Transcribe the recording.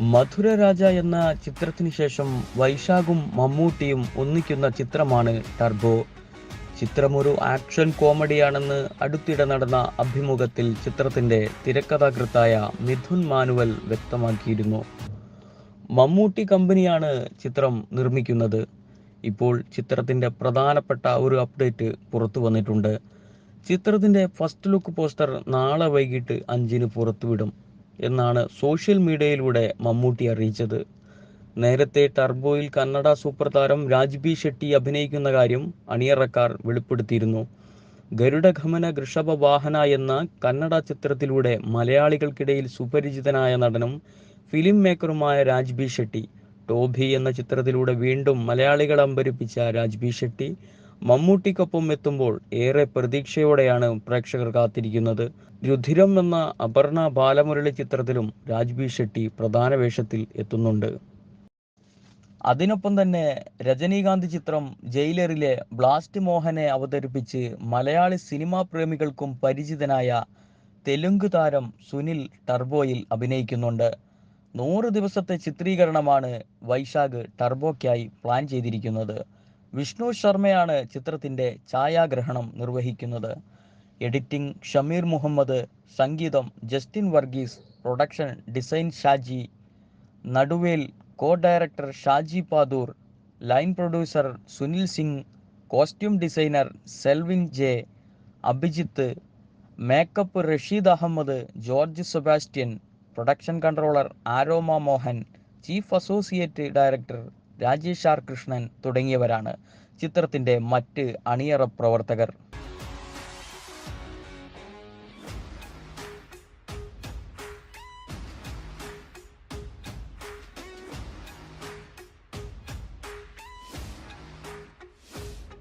മധുരരാജ എന്ന ചിത്രത്തിന് ശേഷം വൈശാഖും മമ്മൂട്ടിയും ഒന്നിക്കുന്ന ചിത്രമാണ് ടർബോ. ചിത്രമൊരു ആക്ഷൻ കോമഡിയാണെന്ന് അടുത്തിടെ നടന്ന അഭിമുഖത്തിൽ ചിത്രത്തിന്റെ തിരക്കഥാകൃത്തായ മിഥുൻ മാനുവൽ വ്യക്തമാക്കിയിരുന്നു. മമ്മൂട്ടി കമ്പനിയാണ് ചിത്രം നിർമ്മിക്കുന്നത്. ഇപ്പോൾ ചിത്രത്തിന്റെ പ്രധാനപ്പെട്ട ഒരു അപ്ഡേറ്റ് പുറത്തു വന്നിട്ടുണ്ട്. ചിത്രത്തിന്റെ ഫസ്റ്റ് ലുക്ക് പോസ്റ്റർ നാളെ വൈകിട്ട് അഞ്ചിന് പുറത്തുവിടും. എന്നാണ് സോഷ്യൽ മീഡിയയിലൂടെ മമ്മൂട്ടി അറിയിച്ചത്. നേരത്തെ ടർബോയിൽ കന്നഡ സൂപ്പർ താരം രാജ്ബി ഷെട്ടി അഭിനയിക്കുന്ന കാര്യം അണിയറക്കാർ വെളിപ്പെടുത്തിയിരുന്നു. ഗരുഡഗമന ഋഷഭ വാഹന എന്ന കന്നഡ ചിത്രത്തിലൂടെ മലയാളികൾക്കിടയിൽ സുപരിചിതനായ നടനും ഫിലിം മേക്കറുമായ രാജ്ബി ഷെട്ടി ടോബി എന്ന ചിത്രത്തിലൂടെ വീണ്ടും മലയാളികളെ അമ്പരിപ്പിച്ച രാജ്ബി ഷെട്ടി മമ്മൂട്ടിക്കൊപ്പം എത്തുമ്പോൾ ഏറെ പ്രതീക്ഷയോടെയാണ് പ്രേക്ഷകർ കാത്തിരിക്കുന്നത്. രുധിരം എന്ന അപർണ ബാലമുരളി ചിത്രത്തിലും രാജ്ബി ഷെട്ടി പ്രധാന വേഷത്തിൽ എത്തുന്നുണ്ട്. അതിനൊപ്പം തന്നെ രജനീകാന്ത് ചിത്രം ജയിലറിലെ ബ്ലാസ്റ്റ് മോഹനെ അവതരിപ്പിച്ച് മലയാളി സിനിമാ പ്രേമികൾക്കും പരിചിതനായ തെലുങ്ക് താരം സുനിൽ ടർബോയിൽ അഭിനയിക്കുന്നുണ്ട്. നൂറ് ദിവസത്തെ ചിത്രീകരണമാണ് വൈശാഖ് ടർബോയ്ക്കായി പ്ലാൻ ചെയ്തിരിക്കുന്നത്. വിഷ്ണു ശർമ്മയാണ് ചിത്രത്തിന്റെ ഛായാഗ്രഹണം നിർവഹിക്കുന്നത്. എഡിറ്റിംഗ് ഷമീർ മുഹമ്മദ് സംഗീതം Justin Varghese production design Shaji Naduvel co director Shaji Padoor line producer Sunil Singh costume designer Selvin J Abhijith makeup Rasheed Ahammed George Sebastian production controller Aroma Mohan chief associate director Rajesh R Krishnan തുടങ്ങിയവരാണ് ചിത്രത്തിന്റെ മറ്റ് അണിയറ പ്രവർത്തകർ.